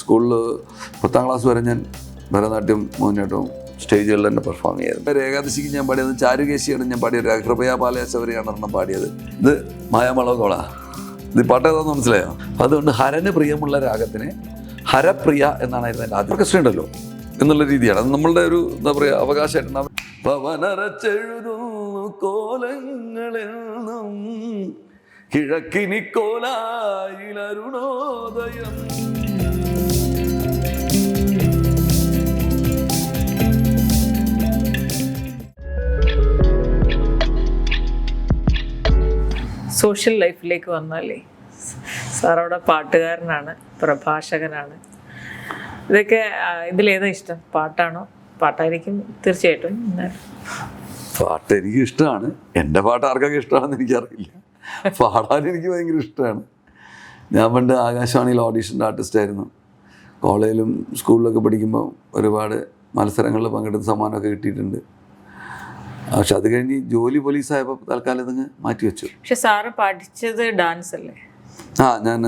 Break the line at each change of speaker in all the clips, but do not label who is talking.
സ്കൂളിൽ പത്താം ക്ലാസ് വരെ ഞാൻ ഭരതനാട്യം മോഹിനിയാട്ടവും സ്റ്റേജുകളിൽ തന്നെ പെർഫോം ചെയ്തത് ഏകാദശിക്ക് ഞാൻ പാടിയത് ചാരുകേശിയാണ്. ഞാൻ പാടിയത് കൃപയാ പാലയശവരിയാണ് എണ്ണം പാടിയത്. ഇത് മായാമളകോള ഇത് പാട്ട് ഏതാന്ന് മനസ്സിലായോ? അതുകൊണ്ട് ഹരന് പ്രിയമുള്ള രാഗത്തിനെ ഹരപ്രിയ എന്നാണ് അതിന്റെ ആദ്യം ഉണ്ടല്ലോ എന്നുള്ള രീതിയാണ്. അത് നമ്മളുടെ ഒരു എന്താ പറയുക അവകാശമായിട്ടുണ്ട് പവനറച്ചെഴുതുന്നു കോലങ്ങളെന്നും കിഴക്കിനി കോലായിലരുണോദയം.
സോഷ്യൽ ലൈഫിലേക്ക് വന്നാലേ സാറവിടെ പാട്ടുകാരനാണ് പ്രഭാഷകനാണ്. ഇതൊക്കെ ഇതിലേതാ ഇഷ്ടം? പാട്ടാണോ? പാട്ടായിരിക്കും തീർച്ചയായിട്ടും.
പാട്ട് എനിക്ക് ഇഷ്ടമാണ്. എന്റെ പാട്ട് ആർക്കൊക്കെ ഇഷ്ടമാണെന്ന് എനിക്കറിയില്ല. പാടാൻ എനിക്ക് ഭയങ്കര ഇഷ്ടമാണ്. ഞാൻ പണ്ട് ആകാശവാണിയിൽ ഓഡീഷന്റെ ആർട്ടിസ്റ്റായിരുന്നു. കോളേജിലും സ്കൂളിലൊക്കെ പഠിക്കുമ്പോൾ ഒരുപാട് മത്സരങ്ങളിൽ പങ്കെടുത്ത് സമ്മാനമൊക്കെ കിട്ടിയിട്ടുണ്ട്. പക്ഷെ അത് കഴിഞ്ഞ് ജോലി പോലീസായപ്പോൾ തൽക്കാലം ഇതങ്ങ് മാറ്റി വെച്ചു.
പക്ഷെ സാറ് പഠിച്ചത് ഡാൻസ് അല്ലേ?
ആ ഞാൻ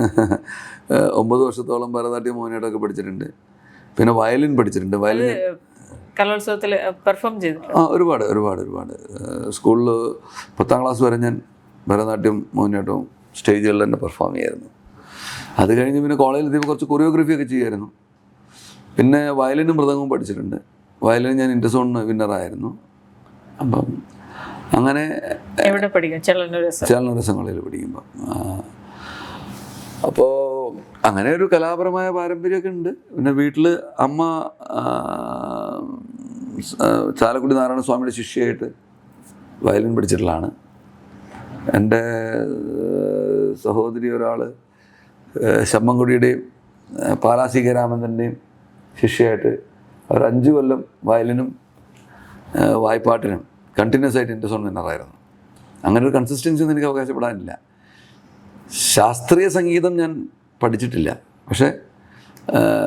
ഒമ്പത് വർഷത്തോളം ഭരതനാട്യം മോഹിനിയാട്ടമൊക്കെ പഠിച്ചിട്ടുണ്ട്. പിന്നെ വയലിൻ പഠിച്ചിട്ടുണ്ട്. വയലിൻ
കലോത്സവത്തിൽ പെർഫോം ചെയ്തിട്ടുണ്ട്?
ആ ഒരുപാട് ഒരുപാട് ഒരുപാട്. സ്കൂളിൽ പത്താം ക്ലാസ് വരെ ഞാൻ ഭരതനാട്യം മോഹിനിയാട്ടവും സ്റ്റേജുകളിൽ തന്നെ പെർഫോം ചെയ്യായിരുന്നു. അത് കഴിഞ്ഞ് പിന്നെ കോളേജിൽ എത്തിയപ്പോൾ കുറച്ച് കൊറിയോഗ്രഫി ഒക്കെ ചെയ്യുമായിരുന്നു. പിന്നെ വയലിനും മൃദംഗവും പഠിച്ചിട്ടുണ്ട്. വയലിൻ ഞാൻ ഇന്റർസോണിന് വിന്നറായിരുന്നു. അപ്പം അങ്ങനെ
എവിടെ പഠിക്കും? ചെള്ളന്നൂർ രസം
കോളേജിൽ പഠിക്കുമ്പോൾ അപ്പോൾ അങ്ങനെ ഒരു കലാപരമായ പാരമ്പര്യമൊക്കെ ഉണ്ട്. പിന്നെ വീട്ടിൽ അമ്മ ചാലക്കുടി നാരായണ സ്വാമിയുടെ ശിഷ്യയായിട്ട് വയലിൻ പഠിച്ചിട്ടുള്ളതാണ്. എന്റെ സഹോദരി ഒരാൾ ശമ്മൻകുടിയുടെയും കെ രാമചന്ദ്രന്റെയും ശിഷ്യയായിട്ട് അവർ അഞ്ച് കൊല്ലം വയലിനും വായ്പാട്ടിനും കണ്ടിന്യൂസ് ആയിട്ട് ഇൻട്രസ്റ്റ് ഓൺ വിന്നറായിരുന്നു അങ്ങനെ ഒരു കൺസിസ്റ്റൻസി ഒന്നും എനിക്ക് അവകാശപ്പെടാനില്ല. ശാസ്ത്രീയ സംഗീതം ഞാൻ പഠിച്ചിട്ടില്ല. പക്ഷേ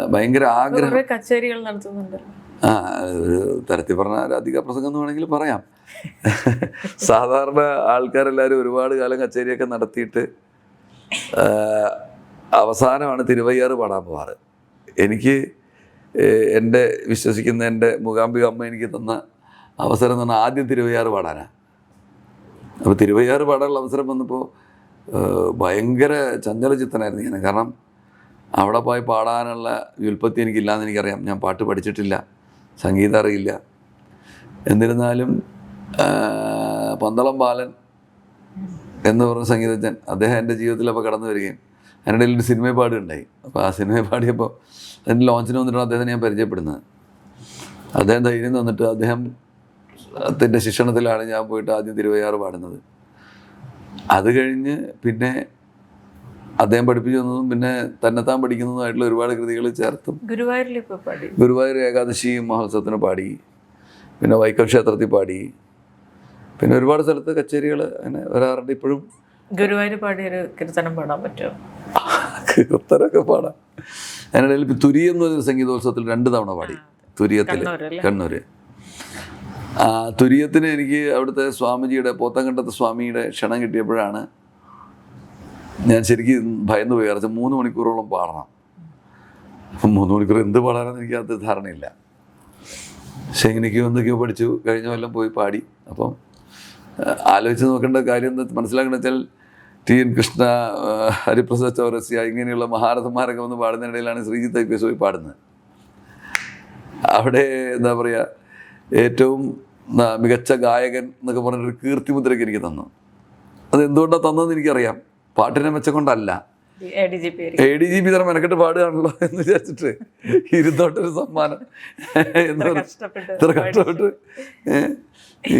ഭയങ്കര ആഗ്രഹം.
കച്ചേരികൾ നടത്തുന്നുണ്ട്
ആ ഒരു തരത്തിൽ പറഞ്ഞാൽ ഒരു അധിക പ്രസംഗം എന്ന് വേണമെങ്കിൽ പറയാം. സാധാരണ ആൾക്കാരെല്ലാവരും ഒരുപാട് കാലം കച്ചേരിയൊക്കെ നടത്തിയിട്ട് അവസാനമാണ് തിരുവയ്യാറ് പാടാൻ പോവാറ്. എനിക്ക് എന്റെ വിശ്വസിക്കുന്ന എന്റെ മൂകാംബിക അമ്മ എനിക്ക് തന്ന അവസരം പറഞ്ഞാൽ ആദ്യം തിരുവയ്യാറ് പാടാനാണ് അപ്പോൾ തിരുവയ്യാറ് പാടാനുള്ള അവസരം വന്നപ്പോൾ ഭയങ്കര ചഞ്ചലചിത്തനായിരുന്നു ഞാൻ. കാരണം അവിടെ പോയി പാടാനുള്ള വ്യുൽപ്പത്തി എനിക്കില്ലാന്ന് എനിക്കറിയാം. ഞാൻ പാട്ട് പഠിച്ചിട്ടില്ല സംഗീതം അറിയില്ല. എന്നിരുന്നാലും പന്തളം ബാലൻ എന്ന് പറഞ്ഞ സംഗീതജ്ഞൻ അദ്ദേഹം എന്റെ ജീവിതത്തിൽ അപ്പോൾ കടന്നു വരികയും അതിനിടയിൽ ഒരു സിനിമ പാടുണ്ടായി അപ്പോൾ ആ സിനിമ പാടിയപ്പോൾ അതിന്റെ ലോഞ്ചിന് വന്നിട്ടാണ് അദ്ദേഹത്തെ ഞാൻ പരിചയപ്പെടുന്നത്. അദ്ദേഹം ധൈര്യം തന്നിട്ട് അദ്ദേഹം ത്തിന്റെ ശിക്ഷണത്തിലാണ് ഞാൻ പോയിട്ട് ആദ്യം തിരുവയ്യാറ് പാടുന്നത്. അത് കഴിഞ്ഞ് പിന്നെ അദ്ദേഹം പഠിപ്പിച്ചു തന്നതും പിന്നെ തന്നെത്താൻ പഠിക്കുന്നതുമായിട്ടുള്ള ഒരുപാട് കൃതികൾ ചേർത്തും. ഗുരുവായൂർ ഏകാദശി മഹോത്സവത്തിന് പാടി. പിന്നെ വൈക്കം ക്ഷേത്രത്തിൽ പാടി. പിന്നെ ഒരുപാട് സ്ഥലത്ത് കച്ചേരികൾ അങ്ങനെ വരാറുണ്ട് ഇപ്പോഴും.
ഗുരുവായൂർ പാടിയ ഒരു കീർത്തനം പാടാൻ പറ്റുമോ?
കീർത്തനൊക്കെ പാടാം. അതിനിടയിൽ തുരി എന്നൊരു സംഗീതോത്സവത്തിൽ രണ്ട് തവണ പാടി. തുരിയത്തിൽ
കണ്ണൂരല്ലേ?
തുരിയത്തിന് എനിക്ക് അവിടുത്തെ സ്വാമിജിയുടെ പോത്തങ്കണ്ടത്തെ സ്വാമിയുടെ ക്ഷണം കിട്ടിയപ്പോഴാണ് ഞാൻ ശരിക്കും ഭയന്ന് പോയി. കാരണം മൂന്ന് മണിക്കൂറോളം പാടണം. മൂന്ന് മണിക്കൂർ എന്ത് പാടാനെന്ന് എനിക്ക് അത് ധാരണയില്ല. പക്ഷെ എങ്ങനെയൊക്കെയോ എന്തൊക്കെയോ പഠിച്ചു കഴിഞ്ഞ കൊല്ലം പോയി പാടി. അപ്പം ആലോചിച്ച് നോക്കേണ്ട കാര്യം എന്താ മനസ്സിലാക്കേണ്ട വെച്ചാൽ ടി എൻ കൃഷ്ണ ഹരിപ്രസാദ് ചൗരസ്യ ഇങ്ങനെയുള്ള മഹാരഥന്മാരൊക്കെ വന്ന് പാടുന്നതിനിടയിലാണ് ശ്രീജിത്ത് ഐ പി എസ് പോയി പാടുന്നത്. അവിടെ എന്താ പറയുക ഏറ്റവും മികച്ച ഗായകൻ എന്നൊക്കെ പറഞ്ഞൊരു കീർത്തിമുദ്രയ്ക്ക് എനിക്ക് തന്നു. അത് എന്തുകൊണ്ടാണ് തന്നതെന്ന് എനിക്കറിയാം. പാട്ടിനെ മെച്ചം കൊണ്ടല്ല
എ ഡി ജി പി
തരം മെനക്കെട്ട് പാടുകയാണല്ലോ എന്ന് വിചാരിച്ചിട്ട് ഇരുന്നോട്ടൊരു സമ്മാനം. എന്ന് ഇത്ര കഷ്ടപ്പെട്ട് ഈ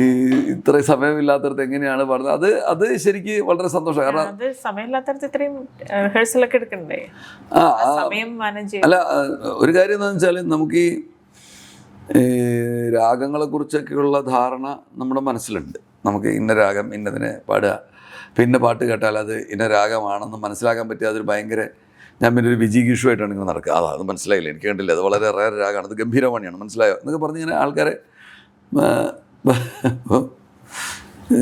ഇത്ര സമയമില്ലാത്തടത്ത് എങ്ങനെയാണ് പാടുന്നത്? അത് അത് ശരിക്ക് വളരെ സന്തോഷം. കാരണം
സമയമില്ലാത്തടത്ത് ഇത്രയും എടുക്കണ്ടേ?
ആ അല്ല ഒരു കാര്യം എന്താണെന്ന് വെച്ചാൽ നമുക്ക് ഈ രാഗങ്ങളെക്കുറിച്ചൊക്കെയുള്ള ധാരണ നമ്മുടെ മനസ്സിലുണ്ട്. നമുക്ക് ഇന്ന രാഗം ഇന്നതിനെ പാടുക. പിന്നെ പാട്ട് കേട്ടാൽ അത് ഇന്ന രാഗമാണെന്ന് മനസ്സിലാക്കാൻ പറ്റിയ അതൊരു ഭയങ്കര ഞാൻ പിന്നെ ഒരു വിജിഗീഷുമായിട്ടാണ് ഇങ്ങനെ നടക്കുക. അതാ അത് മനസ്സിലായില്ല. എനിക്ക് കണ്ടില്ല. അത് വളരെ റയർ രാഗമാണ്. അത് ഗംഭീരവാണിയാണ്. മനസ്സിലായോ? എന്നൊക്കെ പറഞ്ഞു ഇങ്ങനെ ആൾക്കാരെ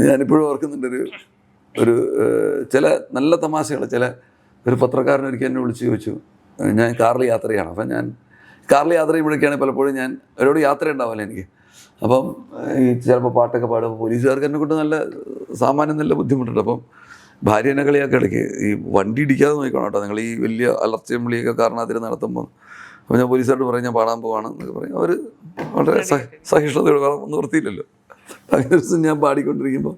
ഞാനിപ്പോഴും ഓർക്കുന്നുണ്ട് ഒരു ചില നല്ല തമാശകൾ ചില ഒരു പത്രക്കാരൻ ഒരിക്കൽ എന്നെ വിളിച്ച് ചോദിച്ചു. ഞാൻ കാറിൽ യാത്രയാണ്. അപ്പം ഞാൻ കാറിൽ യാത്ര ചെയ്യുമ്പോഴൊക്കെയാണ് പലപ്പോഴും ഞാൻ ഒരുപാട് യാത്ര ഉണ്ടാവില്ല എനിക്ക്. അപ്പം ഈ ചിലപ്പോൾ പാട്ടൊക്കെ പാടും പോലീസുകാർക്ക് എന്നെ കൊണ്ട് നല്ല സാമാന്യം നല്ല ബുദ്ധിമുട്ടുണ്ട്. അപ്പം ഭാര്യ എന്നെ കളിയാക്കി ഇടയ്ക്ക്. ഈ വണ്ടി ഇടിക്കാതെ നോക്കണം കേട്ടോ. നിങ്ങൾ ഈ വലിയ അലർച്ചയും വിളിയൊക്കെ കാരണത്തിൽ നടത്തുമ്പോൾ അപ്പോൾ ഞാൻ പോലീസുകാരോട് പറയും ഞാൻ പാടാൻ പോവാണ് എന്നൊക്കെ പറയും. അവർ വളരെ സഹ സഹിഷ്ണുതയോട് വേറെ ഒന്നും നിർത്തിയില്ലല്ലോ അങ്ങനെ ദിവസം ഞാൻ പാടിക്കൊണ്ടിരിക്കുമ്പോൾ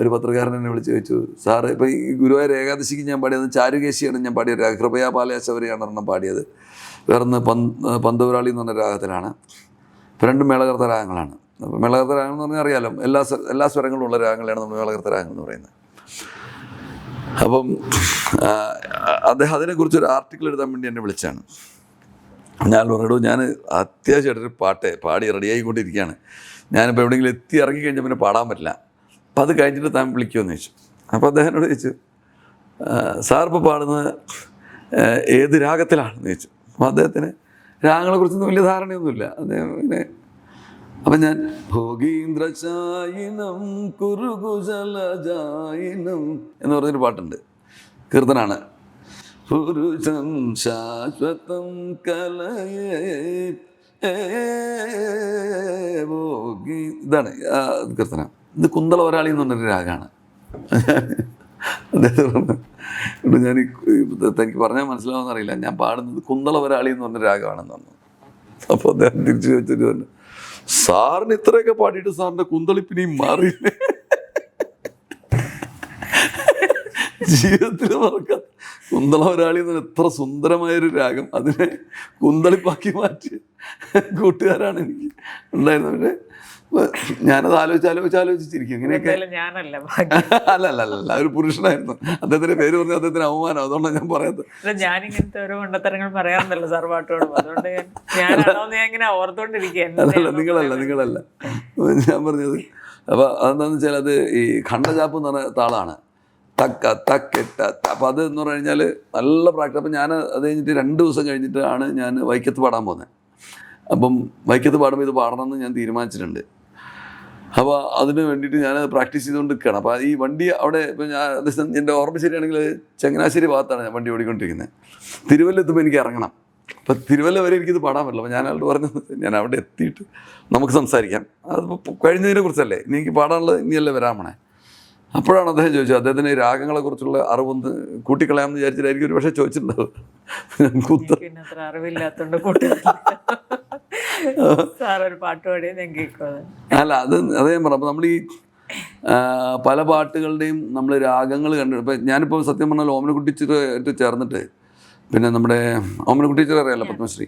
ഒരു പത്രക്കാരൻ എന്നെ വിളിച്ച് ചോദിച്ചു സാറ് ഇപ്പോൾ ഈ ഗുരുവായൂർ ഏകാദശിക്ക് ഞാൻ പാടിയത് ചാരുകേശിയാണ് ഞാൻ പാടിയത്. കൃപയാ പാലയാശവരെയാണ് ഒരെണ്ണം പാടിയത്. വേറൊന്ന് പന്ത് പന്തപുരാളി എന്ന് പറഞ്ഞ രാഗത്തിലാണ്. രണ്ടും മേളകർത്ത രാഗങ്ങളാണ്. അപ്പോൾ മേളകർത്ത രാഗങ്ങൾ എന്ന് പറഞ്ഞാൽ അറിയാലോ എല്ലാ എല്ലാ സ്വരങ്ങളും ഉള്ള രാഗങ്ങളാണ് നമ്മൾ മേളകർത്ത രാഗങ്ങൾ എന്ന് പറയുന്നത്. അപ്പം അദ്ദേഹം അതിനെക്കുറിച്ച് ഒരു ആർട്ടിക്കിൾ എഴുതാൻ വേണ്ടി എന്നെ വിളിച്ചാണ്. ഞാൻ പറഞ്ഞു ഞാൻ അത്യാവശ്യമായിട്ടൊരു പാട്ട് പാടി റെഡിയായിക്കൊണ്ടിരിക്കുകയാണ് ഞാനിപ്പോൾ എവിടെയെങ്കിലും എത്തി ഇറങ്ങി കഴിഞ്ഞാൽ പിന്നെ പാടാൻ പറ്റില്ല. അപ്പം അത് കഴിഞ്ഞിട്ട് താൻ വിളിക്കുമെന്ന് ചോദിച്ചു. അപ്പോൾ അദ്ദേഹം ചോദിച്ചു സാർ ഇപ്പോൾ പാടുന്നത് ഏത് രാഗത്തിലാണെന്ന് ചോദിച്ചു. അപ്പോൾ അദ്ദേഹത്തിന് രാഗങ്ങളെക്കുറിച്ചൊന്നും വലിയ ധാരണയൊന്നുമില്ല. അദ്ദേഹം ഇങ്ങനെ അപ്പം ഞാൻ ഭോഗീന്ദ്രചായിനം കുറുകുശലജായിനം എന്ന് പറഞ്ഞൊരു പാട്ടുണ്ട്. കീർത്തനാണ്. പുരുഷം ശാശ്വതം കലയേ ഭോഗി ഇതാണ് കീർത്തന. ഇത് കുന്തള ഒരാളി എന്ന് പറഞ്ഞൊരു രാഗമാണ് അദ്ദേഹം പറഞ്ഞു "എടോ, ഞാൻ തനിക്ക് പറഞ്ഞാൽ മനസ്സിലാവുമെന്ന് അറിയില്ല. ഞാൻ പാടുന്നത് കുന്തള വരാളി എന്ന് പറഞ്ഞ രാഗമാണെന്ന് പറഞ്ഞു. അപ്പോൾ അദ്ദേഹം തിരിച്ചു വെച്ചിട്ട് പറഞ്ഞു സാറിന് ഇത്രയൊക്കെ പാടിയിട്ട് സാറിന്റെ കുന്തളിപ്പിനെയും മാറിയില്ലേ? ജീവിതത്തിൽ മറക്കാം കുന്തള ഒരാളി എന്ന് പറഞ്ഞാൽ എത്ര സുന്ദരമായൊരു രാഗം. അതിനെ കുന്തളിപ്പാക്കി മാറ്റിയ കൂട്ടുകാരാണ് എനിക്ക് ഉണ്ടായിരുന്നത്. പക്ഷേ ഞാനത് ആലോചിച്ച് ആലോചിച്ച് ആലോചിച്ചിരിക്കും. ഇങ്ങനെയൊക്കെ
ഞാനല്ല
അല്ല അല്ല അല്ല ഒരു പുരുഷനായിരുന്നു. അദ്ദേഹത്തിന്റെ പേര് പറഞ്ഞ അദ്ദേഹത്തിന് അവമാനം അതുകൊണ്ടാണ് ഞാൻ പറയാത്തത്
ഞാനിങ്ങനത്തെ ഓരോ കൊണ്ടത്തരങ്ങൾ പറയാറുണ്ടല്ലോ സാർ പാട്ടോടും അതുകൊണ്ട് ഞാൻ
നിങ്ങളല്ല നിങ്ങളല്ല. ഞാൻ പറഞ്ഞത് അപ്പൊ അതെന്താന്ന് വെച്ചാൽ അത് ഈ ഖണ്ഡചാപ്പ് എന്ന് പറഞ്ഞ താളാണ്. തക്ക തക്കെട്ട അപ്പൊ അത് എന്ന് പറഞ്ഞു കഴിഞ്ഞാൽ നല്ല പ്രാക്ടീസ്. അപ്പം ഞാൻ അത് കഴിഞ്ഞിട്ട് രണ്ട് ദിവസം കഴിഞ്ഞിട്ടാണ് ഞാൻ വൈക്കത്ത് പാടാൻ പോകുന്നത്. അപ്പം വൈക്കത്ത് പാടുമ്പോൾ ഇത് പാടണമെന്ന് ഞാൻ തീരുമാനിച്ചിട്ടുണ്ട്. അപ്പോൾ അതിന് വേണ്ടിയിട്ട് ഞാൻ പ്രാക്ടീസ് ചെയ്തുകൊണ്ട് നിൽക്കുകയാണ് അപ്പോൾ ഈ വണ്ടി അവിടെ ഇപ്പം ഞാൻ എന്റെ ഓർമ്മ ശരിയാണെങ്കിൽ ചങ്ങനാശ്ശേരി ഭാഗത്താണ് ഞാൻ വണ്ടി ഓടിക്കൊണ്ടിരിക്കുന്നത്. തിരുവല്ല എത്തുമ്പോൾ എനിക്ക് ഇറങ്ങണം. അപ്പോൾ തിരുവല്ല വരെ എനിക്കിത് പാടാൻ പറ്റില്ല. അപ്പോൾ ഞാൻ പറഞ്ഞത് ഞാൻ അവിടെ എത്തിയിട്ട് നമുക്ക് സംസാരിക്കാം. അതിപ്പോൾ കഴിഞ്ഞതിനെ കുറിച്ചല്ലേ? ഇനി എനിക്ക് പാടാനുള്ളത് ഇനിയല്ലേ വരാമണേ അപ്പോഴാണ് അദ്ദേഹം ചോദിച്ചത്. അദ്ദേഹത്തിന് ഈ രാഗങ്ങളെക്കുറിച്ചുള്ള അറിവൊന്ന് കൂട്ടിക്കളയാമെന്ന് വിചാരിച്ചിട്ടായിരിക്കും ഒരു പക്ഷേ ചോദിച്ചിട്ടുണ്ടാവും കുത്ത. അല്ല അത് അതേ ഞാൻ പറഞ്ഞു അപ്പോൾ നമ്മൾ ഈ പല പാട്ടുകളുടെയും നമ്മൾ രാഗങ്ങൾ കണ്ടു ഇപ്പം ഞാനിപ്പോൾ സത്യം പറഞ്ഞാൽ ഓമനക്കുട്ടി ടീച്ചറായിട്ട് ചേർന്നിട്ട് പിന്നെ നമ്മുടെ ഓമനക്കുട്ടി ടീച്ചർ അറിയാലോ പത്മശ്രീ?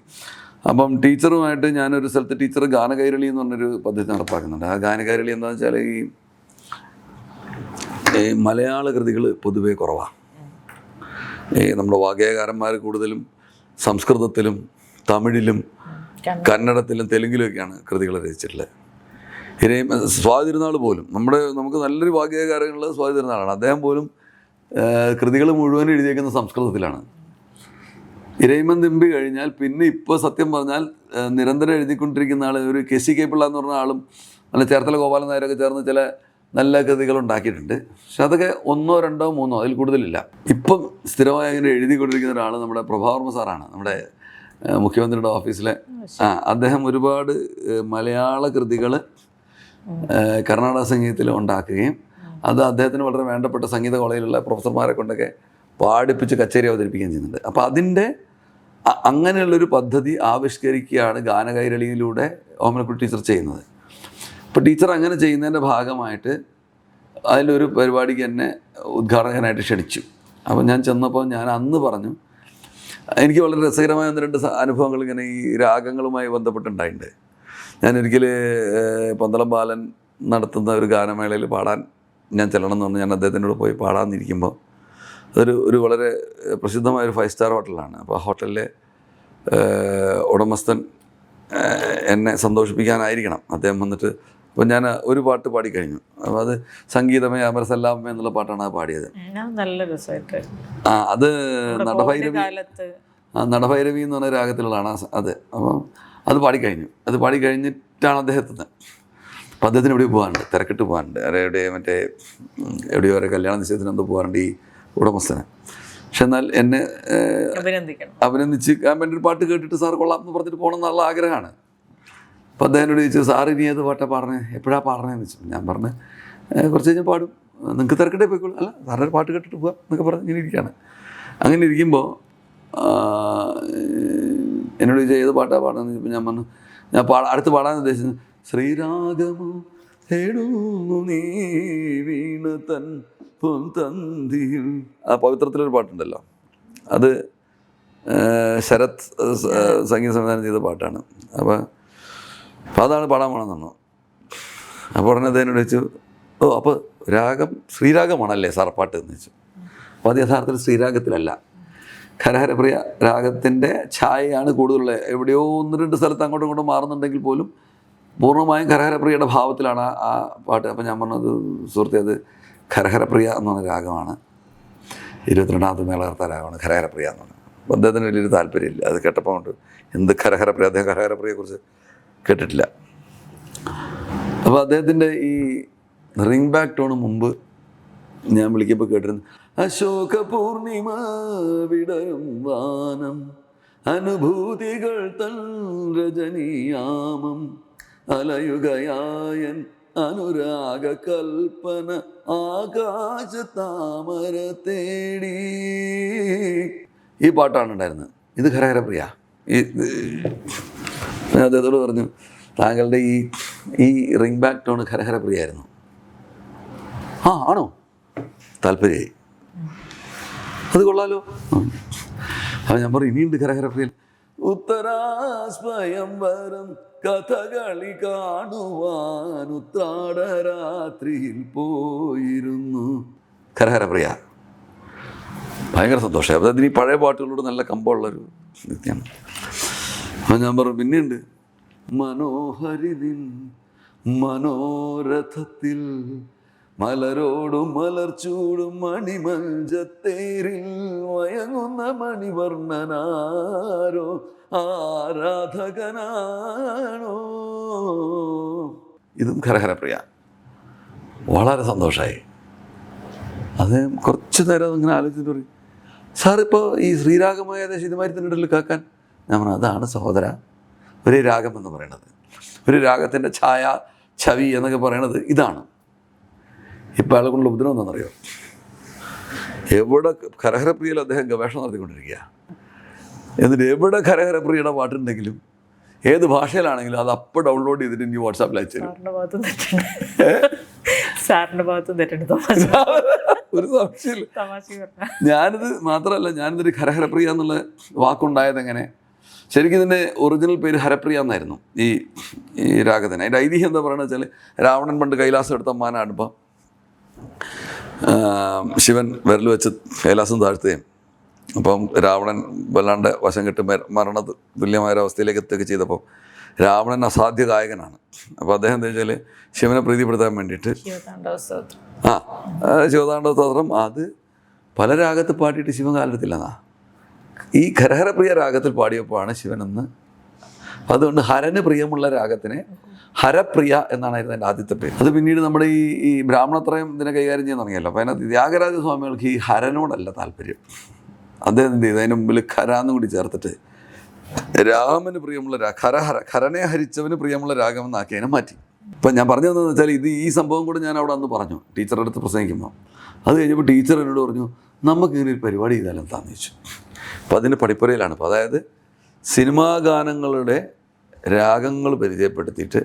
അപ്പം ടീച്ചറുമായിട്ട് ഞാനൊരു സ്ഥലത്ത് ടീച്ചർ ഗാനകൈരളി എന്ന് പറഞ്ഞൊരു പദ്ധതി നടപ്പാക്കുന്നുണ്ട്. ആ ഗാനകൈരളി എന്താണെന്ന് വെച്ചാൽ ഈ മലയാള കൃതികൾ പൊതുവേ കുറവാണ് ഈ നമ്മുടെ വാഗ്യകാരന്മാർ കൂടുതലും സംസ്കൃതത്തിലും തമിഴിലും കന്നഡത്തിലും തെലുങ്കിലുമൊക്കെയാണ് കൃതികൾ രചിച്ചിട്ടുള്ളത്. ഇനിയും സ്വാതി തിരുനാൾ പോലും നമ്മുടെ നമുക്ക് നല്ലൊരു വാഗ്യകാരങ്ങളുള്ള സ്വാതി തിരുനാളാണ്. അദ്ദേഹം പോലും കൃതികൾ മുഴുവൻ എഴുതിയേക്കുന്ന സംസ്കൃതത്തിലാണ്. ഇരയിമൻ തിമ്പി കഴിഞ്ഞാൽ പിന്നെ ഇപ്പോൾ സത്യം പറഞ്ഞാൽ നിരന്തരം എഴുതിക്കൊണ്ടിരിക്കുന്ന ആൾ ഒരു കെ സി കെ പിള്ള എന്ന് പറഞ്ഞ ആളും അല്ലെങ്കിൽ ചേർത്തല ഗോപാലൻ നായരൊക്കെ ചേർന്ന് ചില നല്ല കൃതികൾ ഉണ്ടാക്കിയിട്ടുണ്ട്. പക്ഷെ അതൊക്കെ ഒന്നോ രണ്ടോ മൂന്നോ അതിൽ കൂടുതലില്ല. ഇപ്പം സ്ഥിരമായി അങ്ങനെ എഴുതിക്കൊണ്ടിരിക്കുന്ന ഒരാൾ നമ്മുടെ പ്രഭാവർമ്മ സാറാണ്. നമ്മുടെ മുഖ്യമന്ത്രിയുടെ ഓഫീസിലെ ആ അദ്ദേഹം ഒരുപാട് മലയാള കൃതികൾ കർണാടക സംഗീതത്തിൽ ഉണ്ടാക്കുകയും അത് അദ്ദേഹത്തിന് വളരെ വേണ്ടപ്പെട്ട സംഗീത കോളേജിലുള്ള പ്രൊഫസർമാരെ കൊണ്ടൊക്കെ പാടിപ്പിച്ച് കച്ചേരി അവതരിപ്പിക്കുകയും ചെയ്യുന്നുണ്ട്. അപ്പോൾ അതിന്റെ അങ്ങനെയുള്ളൊരു പദ്ധതി ആവിഷ്കരിക്കുകയാണ് ഗാനകൈരളിയിലൂടെ ഓമനക്കുട്ടി ടീച്ചർ ചെയ്യുന്നത്. അപ്പോൾ ടീച്ചർ അങ്ങനെ ചെയ്യുന്നതിന്റെ ഭാഗമായിട്ട് അതിലൊരു പരിപാടിക്ക് എന്നെ ഉദ്ഘാടകനായിട്ട് ക്ഷണിച്ചു. അപ്പോൾ ഞാൻ ചെന്നപ്പോൾ ഞാൻ അന്ന് പറഞ്ഞു എനിക്ക് വളരെ രസകരമായ ഒന്ന് രണ്ട് അനുഭവങ്ങൾ ഇങ്ങനെ ഈ രാഗങ്ങളുമായി ബന്ധപ്പെട്ടുണ്ടായിട്ടുണ്ട്. ഞാൻ ഒരിക്കൽ പന്തളം ബാലൻ നടത്തുന്ന ഒരു ഗാനമേളയിൽ പാടാൻ ഞാൻ ചെല്ലണം എന്ന് പറഞ്ഞ് ഞാൻ അദ്ദേഹത്തിനോട് പോയി പാടാന്നിരിക്കുമ്പോൾ അതൊരു ഒരു വളരെ പ്രസിദ്ധമായ ഒരു ഫൈവ് സ്റ്റാർ ഹോട്ടലാണ്. അപ്പോൾ ആ ഹോട്ടലിലെ ഉടമസ്ഥൻ എന്നെ സന്തോഷിപ്പിക്കാനായിരിക്കണം. അദ്ദേഹം വന്നിട്ട് അപ്പോൾ ഞാൻ ഒരു പാട്ട് പാടിക്കഴിഞ്ഞു അപ്പോൾ അത് സംഗീതമേ അമരസല്ലാമേ എന്നുള്ള പാട്ടാണ് ആ പാടിയത്.
ഞാൻ നല്ല രസമായിട്ട്.
ആ അത് നടഭൈരവി നടഭൈരവി എന്ന് പറഞ്ഞ രാഗത്തിലുള്ളതാണ് അത്. അപ്പം അത് പാടിക്കഴിഞ്ഞു അത് പാടിക്കഴിഞ്ഞിട്ടാണ് അദ്ദേഹം എത്തുന്നത് അപ്പം അദ്ദേഹത്തിന് എവിടെയോ പോകാനുണ്ട്. തിരക്കിട്ട് പോകാനുണ്ട്. എവിടെ മറ്റേ എവിടെയോ ഒരു കല്യാണ നിശ്ചയത്തിന് എന്തോ പോകാനുണ്ട് ഈ ഉടമസ്ഥന്. പക്ഷെ എന്നാൽ എന്നെ
അഭിനന്ദിക്കണം.
അഭിനന്ദിക്കാൻ വേണ്ടി ഒരു പാട്ട് കേട്ടിട്ട് സാർ കൊള്ളാം എന്ന് പറഞ്ഞിട്ട് പോകണം എന്നുള്ള ആഗ്രഹമാണ്. അപ്പോൾ എന്നോട് ചോദിച്ചു സാർ ഇനി ഏത് പാട്ടാ പാടണേ എപ്പോഴാണ് പാടണേന്ന് വെച്ചു ഞാൻ പറഞ്ഞു "ഏ, കുറച്ച് കഴിഞ്ഞാൽ പാടും. നിങ്ങൾക്ക് തിരക്കട്ടെ പോയിക്കോളൂ. അല്ല സാറിന്റെ പാട്ട് കേട്ടിട്ട് പോകാം എന്നൊക്കെ പറഞ്ഞ് ഇങ്ങനെ ഇരിക്കുകയാണ്. അങ്ങനെ ഇരിക്കുമ്പോൾ എന്നോട് ചോദിച്ചാൽ ഏത് പാട്ടാണ് പാടുന്നത് ചോദിച്ചപ്പോൾ ഞാൻ പറഞ്ഞു ഞാൻ പാടാ അടുത്ത് പാടാൻ ഉദ്ദേശിച്ചത് ശ്രീരാഗമോ നീ വീണ തൻ തന്തിയിൽ. ആ പവിത്രത്തിലൊരു പാട്ടുണ്ടല്ലോ. അത് ശരത് സംഗീത സംവിധാനം ചെയ്ത പാട്ടാണ്. അപ്പോൾ അപ്പോൾ അതാണ് പാടാൻ വേണം തന്നു അപ്പോൾ ഉടനെ അദ്ദേഹം ചോദിച്ചു ഓ അപ്പോൾ രാഗം ശ്രീരാഗമാണല്ലേ സാർ പാട്ട്? എന്ന് വെച്ചു അപ്പോൾ അത് യഥാർത്ഥത്തിൽ ശ്രീരാഗത്തിലല്ല. ഖരഹരപ്രിയ രാഗത്തിന്റെ ഛായയാണ് കൂടുതലുള്ള എവിടെയോ ഒന്ന് രണ്ട് സ്ഥലത്ത് അങ്ങോട്ടും ഇങ്ങോട്ടും മാറുന്നുണ്ടെങ്കിൽ പോലും പൂർണമായും ഖരഹരപ്രിയയുടെ ഭാവത്തിലാണ് ആ- പാട്ട്. അപ്പോൾ ഞാൻ പറഞ്ഞത് സുഹൃത്തെ അത് ഖരഹരപ്രിയ എന്ന് പറഞ്ഞ രാഗമാണ്. ഇരുപത്തിരണ്ടാമത്തെ മേളകർത്ത രാഗമാണ് ഖരഹരപ്രിയ എന്ന് പറഞ്ഞത്. അപ്പോൾ അദ്ദേഹത്തിന് വലിയൊരു താല്പര്യമില്ല. അത് കേട്ടപ്പോൾ കൊണ്ട് എന്ത് ഖരഹരപ്രിയ അദ്ദേഹം ഖരഹരപ്രിയയെക്കുറിച്ച് കേട്ടിട്ടില്ല. അപ്പോൾ അദ്ദേഹത്തിന്റെ ഈ റിംഗ് ബാക്ക് ടോണ് മുമ്പ് ഞാൻ വിളിക്കുമ്പോൾ കേട്ടിരുന്നു അശോക പൂർണിമ വിടരും വാനം അനുഭൂതികൾ തൻ രജനീയാമം അലയുകയായൻ അനുരാഗ കൽപ്പന ആകാശ താമര തേടി. ഈ പാട്ടാണ് ഉണ്ടായിരുന്നത്. ഇത് ഖരഹരപ്രിയ ഈ ഞാൻ അദ്ദേഹത്തോട് പറഞ്ഞു താങ്കളുടെ ഈ ഈ റിംഗ് ബാക്ക് ടോൺ ഖരഹരപ്രിയായിരുന്നു ആ ആണോ? താല്പര്യമായി. അത് കൊള്ളാലോ. അപ്പം ഞാൻ പറയും ഇനിയുണ്ട് ഖരഹരപ്രിയൻ ഉത്തരാസ്വയംവരം കഥകളി കാണുവാൻ ഉത്രാടരാത്രിയിൽ പോയിരുന്നു. ഖരഹരപ്രിയ ഭയങ്കര സന്തോഷമായി. അപ്പോൾ അതിന് പഴയ പാട്ടുകളോട് നല്ല കമ്പമുള്ളൊരു വ്യക്തിയാണ്. അപ്പം ഞാൻ പറഞ്ഞു പിന്നെയുണ്ട്. മനോഹരിതിൻ മനോരഥത്തിൽ മലരോടും മലർച്ചൂടും മണിമഞ്ചത്തേരിൽ വയങ്ങുന്ന മണിവർണനാരോ ആരാധകനാണോ? ഇതും ഖരഹരപ്രിയ വളരെ സന്തോഷമായി അത് കുറച്ച് നേരം ഇങ്ങനെ ആലോചിച്ചിട്ട് പറയും. സാറിപ്പോൾ ഈ ശ്രീരാഗമായ ഏകദേശം ഇതുമാതിരി തന്നെ കേൾക്കാൻ ഞാൻ പറഞ്ഞു അതാണ് സഹോദര ഒരു രാഗം എന്ന് പറയുന്നത് ഒരു രാഗത്തിന്റെ ഛായ ഛവി എന്നൊക്കെ പറയണത് ഇതാണ്. ഇപ്പം ആളെ കൊണ്ടുള്ള ഉപദ്രവം എന്താണെന്നറിയോ എവിടെ ഖരഹരപ്രിയയിൽ അദ്ദേഹം ഗവേഷണം നടത്തിക്കൊണ്ടിരിക്കുക. എന്നിട്ട് എവിടെ ഖരഹരപ്രിയയുടെ പാട്ടുണ്ടെങ്കിലും ഏത് ഭാഷയിലാണെങ്കിലും അത് അപ്പോൾ ഡൗൺലോഡ് ചെയ്തിട്ട് എനിക്ക് വാട്സാപ്പിൽ അയച്ചു തരും.
സാറിന്റെ ഭാഗത്തും തെറ്റുണ്ട്
ഒരു സംശയമില്ല. ഞാനിത് മാത്രമല്ല ഞാനിതൊരു ഖരഹരപ്രിയ എന്നുള്ള വാക്കുണ്ടായത് എങ്ങനെ? ശരിക്കും ഇതിന്റെ ഒറിജിനൽ പേര് ഹരപ്രിയ എന്നായിരുന്നു. ഈ ഈ രാഗത്തിന് അതിന്റെ ഐതിഹ്യം എന്താ പറയുന്നത് വെച്ചാൽ രാവണൻ പണ്ട് കൈലാസം എടുത്ത മാനാണ് ശിവൻ വിരൽ വെച്ച് കൈലാസം താഴ്ത്തുകയും. അപ്പം രാവണൻ വല്ലാണ്ട് വശം കെട്ട് മര- മരണ തുല്യമായ ഒരു അവസ്ഥയിലേക്ക് എത്തുകയൊക്കെ ചെയ്തപ്പോൾ രാവണൻ അസാധ്യ ഗായകനാണ് അപ്പോൾ അദ്ദേഹം എന്താ വെച്ചാൽ ശിവനെ പ്രീതിപ്പെടുത്താൻ വേണ്ടിയിട്ട് ആ ശിവതാണ്ഡവ സ്തോത്രം അത് പല രാഗത്ത് പാടിയിട്ട് ശിവൻ കാലെടുത്തില്ലെന്നാ. ഈ ഖരഹരപ്രിയ രാഗത്തിൽ പാടിയപ്പോഴാണ് ശിവനെന്ന്. അതുകൊണ്ട് ഹരന് പ്രിയമുള്ള രാഗത്തിനെ ഹരപ്രിയ എന്നാണ് അതിന്റെ ആദ്യത്തെ പേര്. അത് പിന്നീട് നമ്മുടെ ഈ ഈ ബ്രാഹ്മണത്രയം ഇതിനെ കൈകാര്യം ചെയ്യാൻ തുടങ്ങിയല്ലോ. അപ്പോൾ അതിനകത്ത് ത്യാഗരാജ സ്വാമികൾക്ക് ഈ ഹരനോടല്ല താല്പര്യം. അദ്ദേഹം എന്ത് ചെയ്തു? അതിന് മുമ്പിൽ ഖര എന്നും കൂടി ചേർത്തിട്ട് രാമന് പ്രിയമുള്ള രാ ഖരഹര ഖരനെ ഹരിച്ചവന് പ്രിയമുള്ള രാഗമെന്നാക്കി അതിനെ മാറ്റി. ഇപ്പം ഞാൻ പറഞ്ഞു തന്നതെന്ന് വെച്ചാൽ ഇത് ഈ സംഭവം കൂടെ ഞാൻ അവിടെ അന്ന് പറഞ്ഞു. ടീച്ചറുടെ അടുത്ത് പ്രസംഗിക്കുമ്പോൾ അത് കഴിഞ്ഞപ്പോൾ ടീച്ചർ എന്നോട് പറഞ്ഞു നമുക്കിങ്ങനെ ഒരു പരിപാടി ചെയ്താലും എന്താണെന്ന് ചോദിച്ചു? അപ്പോൾ അതിന്റെ പടിപ്പുരയിലാണ്. അപ്പോൾ അതായത് സിനിമാ ഗാനങ്ങളുടെ രാഗങ്ങൾ പരിചയപ്പെടുത്തിയിട്ട്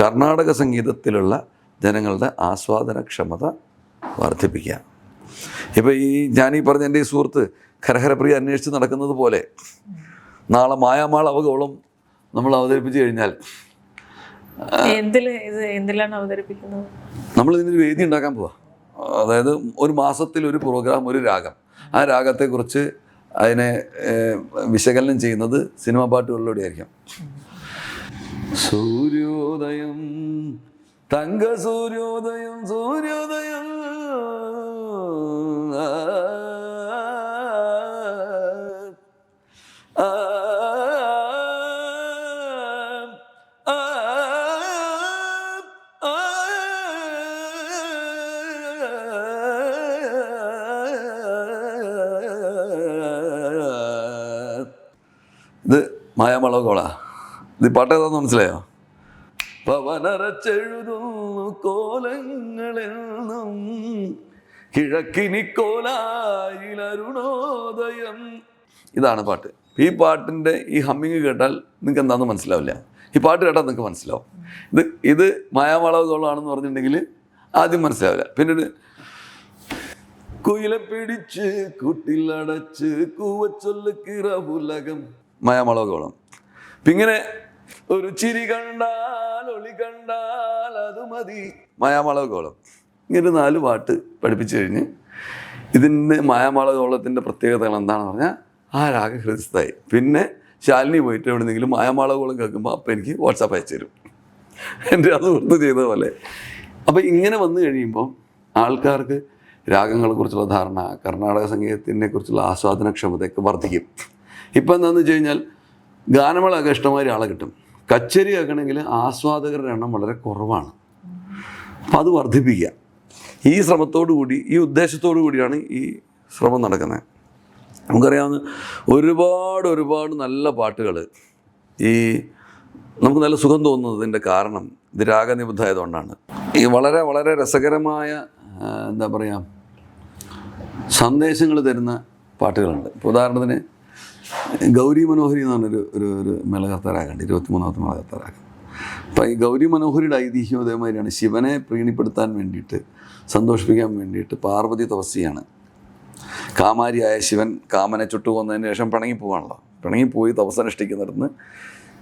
കർണാടക സംഗീതത്തിലുള്ള ജനങ്ങളുടെ ആസ്വാദനക്ഷമത വർദ്ധിപ്പിക്കുക. ഇപ്പോൾ ഈ ഞാൻ ഈ പറഞ്ഞ എന്റെ ഈ സുഹൃത്ത് ഖരഹരപ്രിയ അന്വേഷിച്ച് നടക്കുന്നത് പോലെ നാളെ മായാമാൾ അവഗോളം നമ്മൾ അവതരിപ്പിച്ച് കഴിഞ്ഞാൽ
എന്തിലാണ് അവതരിപ്പിക്കുന്നത്?
നമ്മൾ ഇതിനൊരു വേദി ഉണ്ടാക്കാൻ പോവാ. അതായത് ഒരു മാസത്തിൽ ഒരു പ്രോഗ്രാം ഒരു രാഗം. ആ രാഗത്തെക്കുറിച്ച് അതിനെ വിശകലനം ചെയ്യുന്നത് സിനിമാ പാട്ടുകളിലൂടെ ആയിരിക്കാം സൂര്യോദയം തങ്ക സൂര്യോദയം സൂര്യോദയം മായാമളകോള ഇത് പാട്ട് ഏതാന്ന് മനസ്സിലായോ പവനറച്ചെഴുതുന്നു കോലങ്ങളെന്നും കിഴക്കിനി കോലായിലരുണോദയം. ഇതാണ് പാട്ട്. ഈ പാട്ടിന്റെ ഈ ഹമ്മിങ് കേട്ടാൽ നിങ്ങൾക്ക് എന്താണെന്ന് മനസ്സിലാവില്ല. ഈ പാട്ട് കേട്ടാൽ നിങ്ങൾക്ക് മനസ്സിലാവും. ഇത് ഇത് മായാമളകോളാണെന്ന് പറഞ്ഞിട്ടുണ്ടെങ്കിൽ ആദ്യം മനസ്സിലാവില്ല. പിന്നീട് കുയിലെ പിടിച്ച് കുട്ടിലടച്ച് കൂവച്ചൊല്ല് കിറവുലകം. മയമളകോളം. അപ്പം ഇങ്ങനെ ഒരു ചിരി കണ്ടാൽ ഒളി കണ്ടാൽ അത് മതി. മായാമളകോളം. ഇങ്ങനെ നാല് പാട്ട് പഠിപ്പിച്ചു കഴിഞ്ഞ് ഇതിന്റെ മായാമാളകോളത്തിന്റെ പ്രത്യേകതകൾ എന്താണെന്ന് പറഞ്ഞാൽ ആ രാഗ ഹൃദയസ്ഥായി പിന്നെ ശാലിനി പോയിട്ട് എവിടെന്നെങ്കിലും മായാമാളകോളം കേൾക്കുമ്പോൾ അപ്പം എനിക്ക് വാട്സാപ്പ് അയച്ചു തരും. എന്റെ അത് ചെയ്ത പോലെ. അപ്പം ഇങ്ങനെ വന്നു കഴിയുമ്പോൾ ആൾക്കാർക്ക് രാഗങ്ങളെക്കുറിച്ചുള്ള ധാരണ കർണാടക സംഗീതത്തിനെ കുറിച്ചുള്ള ആസ്വാദനക്ഷമതയൊക്കെ വർദ്ധിക്കും. ഇപ്പം എന്താണെന്ന് വെച്ച് കഴിഞ്ഞാൽ ഗാനമേളൊക്കെ ഇഷ്ടമാതിരി ആളെ കിട്ടും. കച്ചേരി കേൾക്കണമെങ്കിൽ ആസ്വാദകരുടെ എണ്ണം വളരെ കുറവാണ്. അപ്പം അത് വർദ്ധിപ്പിക്കുക. ഈ ശ്രമത്തോടു കൂടി ഈ ഉദ്ദേശത്തോടു കൂടിയാണ് ഈ ശ്രമം നടക്കുന്നത്. നമുക്കറിയാവുന്ന ഒരുപാട് ഒരുപാട് നല്ല പാട്ടുകൾ ഈ നമുക്ക് നല്ല സുഖം തോന്നുന്നതിന്റെ കാരണം ഇത് രാഗനിബുദ്ധമായതുകൊണ്ടാണ് ഈ വളരെ വളരെ രസകരമായ എന്താ പറയുക സന്ദേശങ്ങൾ തരുന്ന പാട്ടുകളുണ്ട്. ഉദാഹരണത്തിന് ഗൗരി മനോഹരി എന്ന് പറഞ്ഞൊരു ഒരു ഒരു മേളകർത്താരാഗുണ്ട് ഇരുപത്തിമൂന്നാമത്തെ മേളകർത്താരാഗം അപ്പം ഈ ഗൗരി മനോഹരിയുടെ ഐതിഹ്യം അതേമാതിരിയാണ് ശിവനെ പ്രീണിപ്പെടുത്താൻ വേണ്ടിയിട്ട് സന്തോഷിപ്പിക്കാൻ വേണ്ടിയിട്ട് പാർവതി തപസ്സിയാണ്. കാമാരിയായ ശിവൻ കാമനെ ചുട്ടുകൊന്നതിന് ശേഷം പിണങ്ങിപ്പോവാണല്ലോ പിണങ്ങിപ്പോയി തപസ്സനുഷ്ഠിക്കുന്നിടത്ത്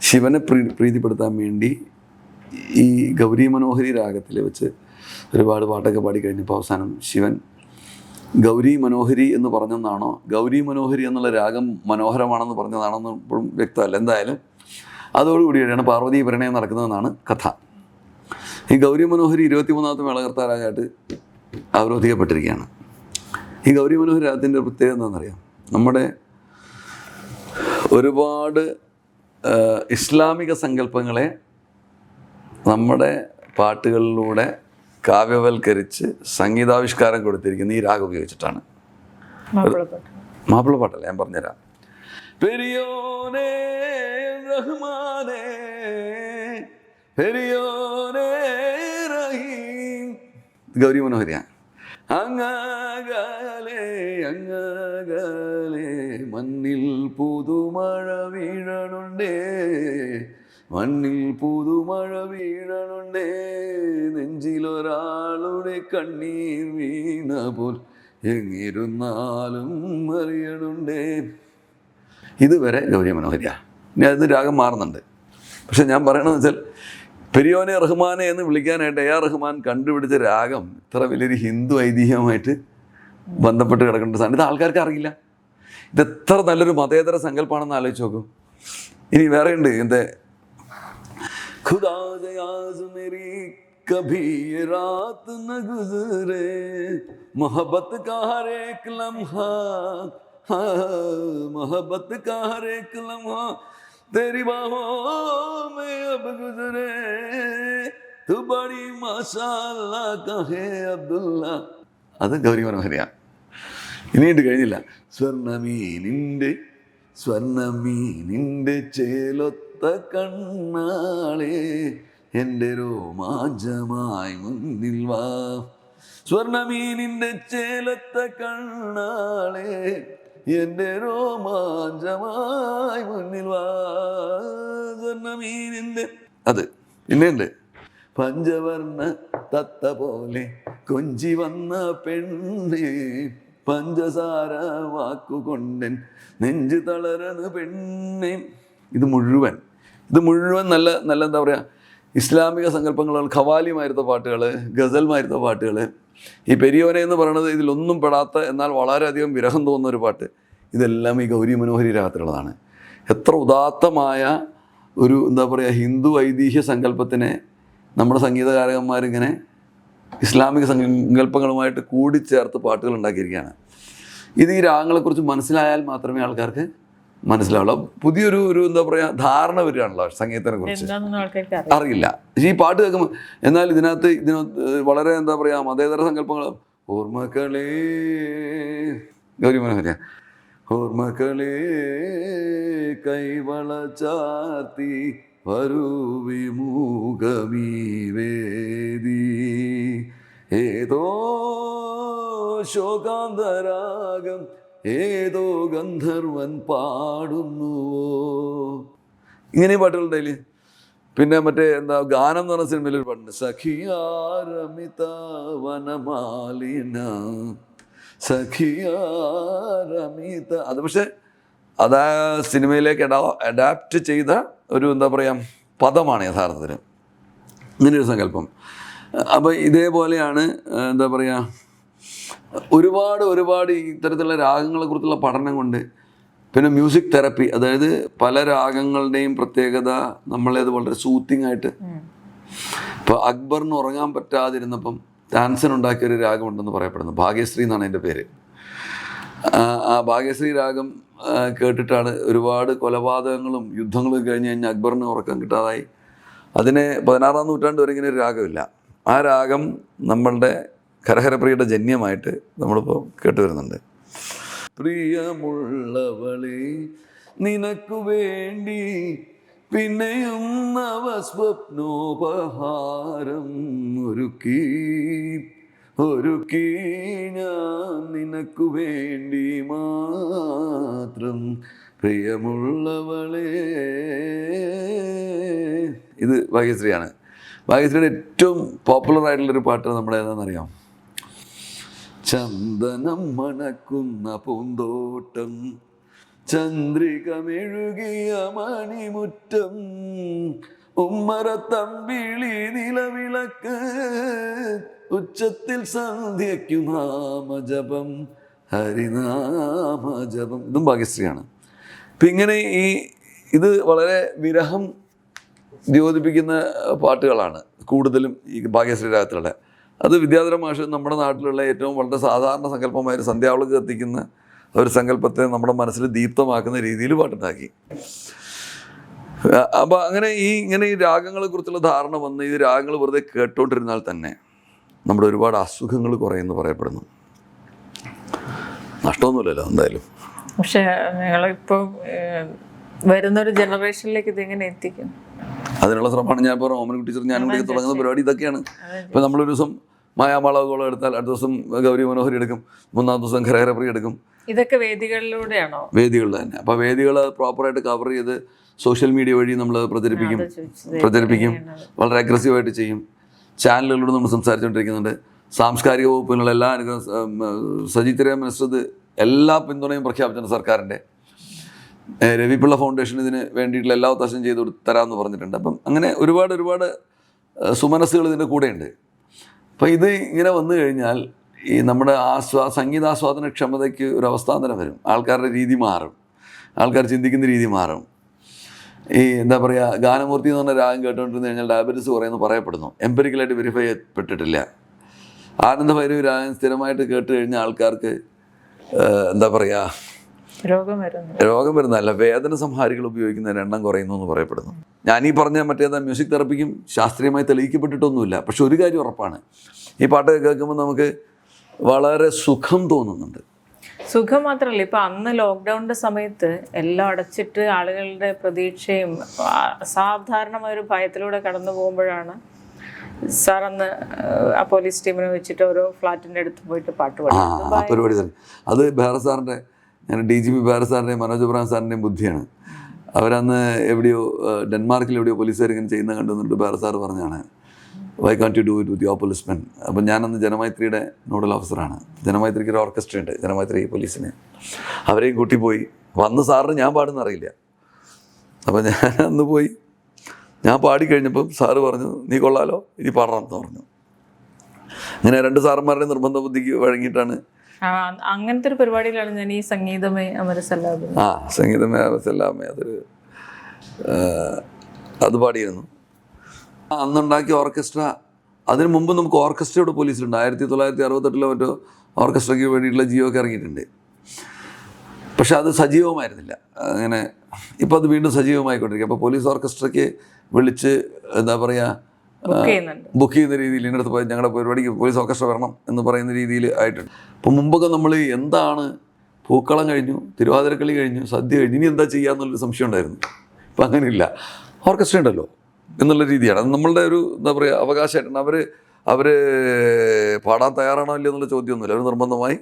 ശിവനെ പ്രീ പ്രീതിപ്പെടുത്താൻ വേണ്ടി ഈ ഗൗരി മനോഹരി രാഗത്തിൽ വെച്ച് ഒരുപാട് പാട്ടൊക്കെ പാടിക്കഴിഞ്ഞപ്പോൾ അവസാനം ശിവൻ ഗൗരി മനോഹരി എന്ന് പറഞ്ഞതാണോ ഗൗരി മനോഹരി എന്നുള്ള രാഗം മനോഹരമാണെന്ന് പറഞ്ഞതാണെന്ന് ഇപ്പോഴും വ്യക്തമല്ല. എന്തായാലും അതോടുകൂടിയാണ് പാർവതി പ്രണയം നടക്കുന്നതെന്നാണ് കഥ. ഈ ഗൗരി മനോഹരി ഇരുപത്തിമൂന്നാമത്തെ മേളകർത്താരാകായിട്ട് അവരോധിക്കപ്പെട്ടിരിക്കുകയാണ്. ഈ ഗൗരി മനോഹരി രാഗത്തിന്റെ പ്രത്യേകത എന്താണെന്നറിയാം നമ്മുടെ ഒരുപാട് ഇസ്ലാമിക സങ്കല്പങ്ങളെ നമ്മുടെ പാട്ടുകളിലൂടെ കാവ്യവൽക്കരിച്ച് സംഗീതാവിഷ്കാരം കൊടുത്തിരിക്കുന്ന ഈ രാഗം ഉപയോഗിച്ചിട്ടാണ്.
മാപ്പിള
മാപ്പിളപ്പാട്ടല്ല ഞാൻ പറഞ്ഞുതരാം. പെരിയോനേ റഹ്മാനേ പെരിയോനേ റഹീം. ഗൗരി മനോഹരിയ. അങ്ങാകാലേ അങ്ങകലെ മണ്ണിൽ പുതുമഴ വീഴണുണ്ടേ മണ്ണിൽ പുതുമഴ വീഴണുണ്ടേ നെഞ്ചിലൊരാളുടെ കണ്ണീർ വീണ പോൽ എങ്ങിരുന്നാലും അറിയണുണ്ടേ. ഇതുവരെ ഗൗരി മനോഹരിയ. ഇനി അതിന് രാഗം മാറുന്നുണ്ട്. പക്ഷെ ഞാൻ പറയണമെന്ന് വെച്ചാൽ പെരിയോനെ റഹ്മാനെ എന്ന് വിളിക്കാനായിട്ട് എ ആർ റഹ്മാൻ കണ്ടുപിടിച്ച രാഗം ഇത്ര വലിയൊരു ഹിന്ദു ഐതിഹ്യമായിട്ട് ബന്ധപ്പെട്ട് കിടക്കേണ്ട സാധനം. ഇത് ആൾക്കാർക്ക് അറിയില്ല. ഇത് എത്ര നല്ലൊരു മതേതര സങ്കല്പമാണെന്ന് ആലോചിച്ച് നോക്കൂ. ഇനി വേറെ ഉണ്ട് എന്താ? खुदा जयाज मेरी कभी ये रात न गुजरे मोहब्बत का हर एक लम्हा हाँ, मोहब्बत का हर एक लम्हा तेरी बाहों में अब गुजरे तू बड़ी माशाल्लाह कहे अब्दुल्ला അത് ഗൗരി മനോഹരിയ ഇനിയിട്ട് കഴിഞ്ഞില്ല സ്വർണ്ണമീനിൻ്റെ സ്വർണ്ണമീനിൻ്റെ ചേലൊത്ത കണ്ണാളെ എന്റെ രോമാഞ്ചമായി മുന്നിൽ വാ. സ്വർണമീനിന്റെ ചേലത്ത കണ്ണാളെ എന്റെ രോമാഞ്ചമായി മുന്നിൽ വാ. സ്വർണമീനിന്റെ അത് പിന്നെയുണ്ട് പഞ്ചവർണ തത്ത പോലെ കൊഞ്ചി വന്ന പെണ്ണെ പഞ്ചസാര വാക്കുകൊണ്ടൻ നെഞ്ചു തളരണ പെണ്ണെ. ഇത് മുഴുവൻ. ഇത് മുഴുവൻ നല്ല നല്ല എന്താ പറയുക ഇസ്ലാമിക സങ്കല്പങ്ങളുള്ള ഖവാലിമായിരുന്ന പാട്ടുകൾ ഗസൽമായിരുന്ന പാട്ടുകൾ. ഈ പെരിയോനെ എന്ന് പറയുന്നത് ഇതിലൊന്നും പെടാത്ത എന്നാൽ വളരെയധികം വിരഹം തോന്നുന്ന ഒരു പാട്ട്. ഇതെല്ലാം ഈ ഗൗരി മനോഹരി രാഗത്തിലുള്ളതാണ്. എത്ര ഉദാത്തമായ ഒരു എന്താ പറയുക ഹിന്ദു ഐതിഹ്യ സങ്കല്പത്തിനെ നമ്മുടെ സംഗീതകാരകന്മാരിങ്ങനെ ഇസ്ലാമിക സങ്കല്പങ്ങളുമായിട്ട് കൂടിച്ചേർത്ത് പാട്ടുകൾ ഉണ്ടാക്കിയിരിക്കുകയാണ്. ഇത് ഈ രാഗങ്ങളെക്കുറിച്ച് മനസ്സിലായാൽ മാത്രമേ ആൾക്കാർക്ക് മനസ്സിലാവുള്ളൂ പുതിയൊരു ഒരു എന്താ പറയുക ധാരണ വരികയാണല്ലോ സംഗീതത്തിനെ കുറിച്ച്. അറിയില്ല. പക്ഷേ ഈ പാട്ട് കേൾക്കുമ്പോൾ എന്നാൽ ഇതിനകത്ത് ഇതിനകത്ത് വളരെ എന്താ പറയുക മതേതര സങ്കല്പങ്ങൾ ഓർമ്മക്കളേ ഗൗരി മനോഹര ഓർമ്മക്കളേ കൈവള ചാർത്തി വരൂ വിമുഖമീ വേദി. ഏതോ ശോകാന്തരാഗം ഏതോ ഗന്ധർവൻ പാടുന്നുവോ ഇങ്ങനെ ഈ പാട്ടുകളുണ്ടായില്ലേ പിന്നെ മറ്റേ എന്താ ഗാനം എന്ന് പറഞ്ഞ സിനിമയിൽ ഒരു പാട്ടുണ്ട്. സഖിയാരമിത വനമാലിന സഖിയാരമിത. അത് പക്ഷെ അത് സിനിമയിലേക്ക് അഡാപ്റ്റ് ചെയ്ത ഒരു എന്താ പറയുക പദമാണ് യഥാർത്ഥത്തിൽ ഇങ്ങനെയൊരു സങ്കല്പം. അപ്പോൾ ഇതേപോലെയാണ് എന്താ പറയുക ഒരുപാട് ഒരുപാട് ഇത്തരത്തിലുള്ള രാഗങ്ങളെ കുറിച്ചുള്ള പഠനം കൊണ്ട് പിന്നെ മ്യൂസിക് തെറപ്പി അതായത് പല രാഗങ്ങളുടെയും പ്രത്യേകത നമ്മളെ അത് വളരെ സൂത്തിങ് ആയിട്ട് ഇപ്പോൾ അക്ബറിന് ഉറങ്ങാൻ പറ്റാതിരുന്നപ്പം താൻസൻ ഉണ്ടാക്കിയ ഒരു രാഗമുണ്ടെന്ന് പറയപ്പെടുന്നു. ഭാഗ്യശ്രീ എന്നാണ് എന്റെ പേര്. ആ, ആ ഭാഗ്യശ്രീ രാഗം കേട്ടിട്ടാണ് ഒരുപാട് കൊലപാതകങ്ങളും യുദ്ധങ്ങളും കഴിഞ്ഞ് കഴിഞ്ഞാൽ അക്ബറിന് ഉറക്കം കിട്ടാതായി. അതിന് പതിനാറാം നൂറ്റാണ്ട് വരെ ഇങ്ങനെ ഒരു രാഗമില്ല. ആ രാഗം നമ്മളുടെ കരഹരപ്രിയയുടെ ജന്യമായിട്ട് നമ്മളിപ്പോൾ കേട്ടുവരുന്നുണ്ട് പ്രിയമുള്ളവളെ നിനക്കു വേണ്ടി പിന്നെയും നവസ്വപ്നോപഹാരം ഒരുക്കി ഒരുക്കി ഞാൻ നിനക്കു വേണ്ടി മാത്രം പ്രിയമുള്ളവളെ. ഇത് ഭാഗ്യശ്രീയാണ്. ഭാഗ്യശ്രീയുടെ ഏറ്റവും പോപ്പുലർ ആയിട്ടുള്ളൊരു പാട്ട് നമ്മുടെ ഏതാണെന്നറിയാം ചന്ദനം മണക്കുന്ന പൂന്തോട്ടം ചന്ദ്രിക മെഴുകിയ മണിമുറ്റം ഉമ്മറത്തമ്പിളി നിലവിളക്ക് ഉച്ചത്തിൽ സന്ധ്യയ്ക്കു നാമജപം ഹരിനാമജപം. ഇതും ഭാഗ്യശ്രീയാണ്. അപ്പം ഇങ്ങനെ ഈ ഇത് വളരെ വിരഹം ദ്യോതിപ്പിക്കുന്ന പാട്ടുകളാണ് കൂടുതലും ഈ ഭാഗ്യശ്രീ രാഗത്തിലുള്ള. അത് വിദ്യാധര മാഷ് നമ്മുടെ നാട്ടിലുള്ള ഏറ്റവും വളരെ സാധാരണ സങ്കല്പമായ ഒരു സന്ധ്യാവളക്ക് കത്തിക്കുന്ന ഒരു സങ്കല്പത്തെ നമ്മുടെ മനസ്സിൽ ദീപ്തമാക്കുന്ന രീതിയിൽ പാട്ടുണ്ടാക്കി. അപ്പോൾ അങ്ങനെ ഈ ഇങ്ങനെ ഈ രാഗങ്ങളെക്കുറിച്ചുള്ള ധാരണ വന്ന് ഈ രാഗങ്ങൾ വെറുതെ കേട്ടോണ്ടിരുന്നാൽ തന്നെ നമ്മുടെ ഒരുപാട് അസുഖങ്ങൾ കുറയെന്ന് പറയപ്പെടുന്നു. നഷ്ടമൊന്നുമില്ലല്ലോ എന്തായാലും.
പക്ഷേ നിങ്ങളിപ്പോൾ വരുന്നൊരു ജനറേഷനിലേക്ക് ഇതെങ്ങനെ എത്തിക്കും.
അതിനുള്ള ശ്രമമാണ് ഞാൻ ഇപ്പോൾ റോമൻ ടീച്ചർ ഞാൻ കൂടി തുടങ്ങുന്ന പരിപാടി ഇതൊക്കെയാണ്. ഇപ്പം നമ്മളൊരു ദിവസം മായാമാളകോളം എടുത്താൽ അടുത്ത ദിവസം ഗൗരി മനോഹരി എടുക്കും മൂന്നാം ദിവസം ഖരഹരപ്രിയ എടുക്കും.
ഇതൊക്കെ വേദികളിലൂടെയാണോ?
വേദികളിൽ തന്നെ. അപ്പോൾ വേദികൾ പ്രോപ്പറായിട്ട് കവർ ചെയ്ത് സോഷ്യൽ മീഡിയ വഴി നമ്മൾ പ്രചരിപ്പിക്കും. പ്രചരിപ്പിക്കും. വളരെ അഗ്രസീവായിട്ട് ചെയ്യും. ചാനലുകളിലൂടെ നമ്മൾ സംസാരിച്ചുകൊണ്ടിരിക്കുന്നുണ്ട്. സാംസ്കാരിക വകുപ്പിനുള്ള എല്ലാ അനുഗ്രഹം സജി തിരയ മിനിസ്റ്റർ എല്ലാ പിന്തുണയും പ്രഖ്യാപിച്ചിട്ടുണ്ട് സർക്കാരിന്റെ. രവിപിള്ള ഫൗണ്ടേഷൻ ഇതിന് വേണ്ടിയിട്ടുള്ള എല്ലാ ഒത്താശയും ചെയ്ത് തരാമെന്ന് പറഞ്ഞിട്ടുണ്ട്. അപ്പം അങ്ങനെ ഒരുപാട് ഒരുപാട് സുമനസ്സുകൾ ഇതിന്റെ കൂടെയുണ്ട്. അപ്പം ഇത് ഇങ്ങനെ വന്നു കഴിഞ്ഞാൽ ഈ നമ്മുടെ ആസ്വാ സംഗീതാസ്വാദന ക്ഷമതയ്ക്ക് ഒരു അവസ്ഥാന്തരം വരും. ആൾക്കാരുടെ രീതി മാറും. ആൾക്കാർ ചിന്തിക്കുന്ന രീതി മാറും. ഈ എന്താ പറയുക ഗാനമൂർത്തി എന്ന് പറഞ്ഞ രാഗം കേട്ടുകൊണ്ടിരുന്ന് കഴിഞ്ഞാൽ ഡയബറ്റീസ് കുറയുന്നു പറയപ്പെടുന്നു. എംപെരിക്കലായിട്ട് വെരിഫൈ ചെയ്യപ്പെട്ടിട്ടില്ല. ആനന്ദഭൈരവി രാഗം സ്ഥിരമായിട്ട് കേട്ട് കഴിഞ്ഞ ആൾക്കാർക്ക് എന്താ പറയുക
രോഗം
വരുന്നല്ല വരുന്നതല്ല വേദന സംഹാരികൾ ഉപയോഗിക്കുന്നതിന് എണ്ണം കുറയുന്നു എന്ന് പറയപ്പെടുന്നു. ഞാൻ ഈ പറഞ്ഞ മറ്റേതാ മ്യൂസിക് തെറപ്പിക്കും ശാസ്ത്രീയമായി തെളിയിക്കപ്പെട്ടിട്ടൊന്നുമില്ല. പക്ഷെ ഒരു കാര്യം ഉറപ്പാണ്. ഈ പാട്ട് കേൾക്കുമ്പോൾ നമുക്ക് വളരെ സുഖം തോന്നുന്നുണ്ട്.
സുഖം മാത്രമല്ല ഇപ്പൊ അന്ന് ലോക്ക്ഡൌണിന്റെ സമയത്ത് എല്ലാം അടച്ചിട്ട് ആളുകളുടെ പ്രതീക്ഷയും സാധാരണമായ അസാധാരണമായ ഒരു ഭയത്തിലൂടെ കടന്നു പോകുമ്പോഴാണ് സാർ അന്ന് ആ പോലീസ് ടീമിനെ വെച്ചിട്ട് ഓരോ ഫ്ലാറ്റിന്റെ അടുത്ത് പോയിട്ട് പാട്ട് പാടി
പരിപാടി തന്നെ. അത് ബെഹ്റ സാറിന്റെ ഞാൻ ഡി ജി പി ബെഹ്റ സാറിന്റെയും മനോജ് ഇബ്രാഹിം സാറിന്റെയും ബുദ്ധിയാണ്. അവരന്ന് എവിടെയോ ഡെൻമാർക്കിൽ എവിടെയോ പോലീസുകാർ ഇങ്ങനെ ചെയ്യുന്ന കണ്ടു എന്നിട്ട് സാർ പറഞ്ഞാണ് why can you do it with your policemen അപ്പം ഞാനന്ന് ജനമൈത്രിയുടെ നോഡൽ ഓഫീസറാണ്. ജനമൈത്രിക്ക് ഒരു ഓർക്കസ്ട്ര ഉണ്ട് ജനമൈത്രി പോലീസിന്. അവരെയും കൂട്ടി പോയി. വന്ന് സാറിന് ഞാൻ പാടുന്ന അറിയില്ല. അപ്പം ഞാൻ അന്ന് പോയി. ഞാൻ പാടിക്കഴിഞ്ഞപ്പം സാറ് പറഞ്ഞു നീ കൊള്ളാലോ ഇനി പാടണം എന്ന് പറഞ്ഞു. അങ്ങനെ രണ്ട് സാറന്മാരുടെ നിർബന്ധ ബുദ്ധിക്ക് വഴങ്ങിയിട്ടാണ്
അങ്ങനത്തെ ഒരു പരിപാടിയിലാണ് ഞാൻ ഈ സംഗീതമേ അമരസല്ലാമേ
ആ സംഗീതമേ അമരസല്ലാമേ അതൊരു അത് പാടിയിരുന്നു. അന്നുണ്ടാക്കിയ ഓർക്കസ്ട്ര അതിന് മുമ്പ് നമുക്ക് ഓർക്കസ്ട്രയുടെ പോലീസിലുണ്ട്. ആയിരത്തി തൊള്ളായിരത്തി അറുപത്തെട്ടിലോ മറ്റോ ഓർക്കസ്ട്രയ്ക്ക് വേണ്ടിയിട്ടുള്ള ജിയോ ഒക്കെ ഇറങ്ങിയിട്ടുണ്ട്. പക്ഷെ അത് സജീവമായിരുന്നില്ല. അങ്ങനെ ഇപ്പോൾ അത് വീണ്ടും സജീവമായിക്കൊണ്ടിരിക്കുക. അപ്പോൾ പോലീസ് ഓർക്കസ്ട്രയ്ക്ക് വിളിച്ച് എന്താ പറയുക
ബുക്ക്
ചെയ്യുന്ന രീതിയിൽ എന്റെ അടുത്ത് പോയി ഞങ്ങളുടെ പരിപാടിക്ക് പോലീസ് ഓർക്കസ്ട്ര വരണം എന്ന് പറയുന്ന രീതിയിൽ ആയിട്ടുണ്ട്. അപ്പം മുമ്പൊക്കെ നമ്മൾ എന്താണ് പൂക്കളം കഴിഞ്ഞു തിരുവാതിരക്കളി കഴിഞ്ഞു സദ്യ കഴിഞ്ഞു ഇനി എന്താ ചെയ്യാന്നുള്ളൊരു സംശയം ഉണ്ടായിരുന്നു. ഇപ്പം അങ്ങനെയില്ല. ഓർക്കസ്ട്ര ഉണ്ടല്ലോ എന്നുള്ള രീതിയാണ്. അത് നമ്മളുടെ ഒരു എന്താ പറയുക അവകാശമായിട്ടാണ് അവർ അവർ പാടാൻ തയ്യാറാണോ ഇല്ലയോ എന്നുള്ള ചോദ്യമൊന്നുമില്ല. അവർ നിർബന്ധമായി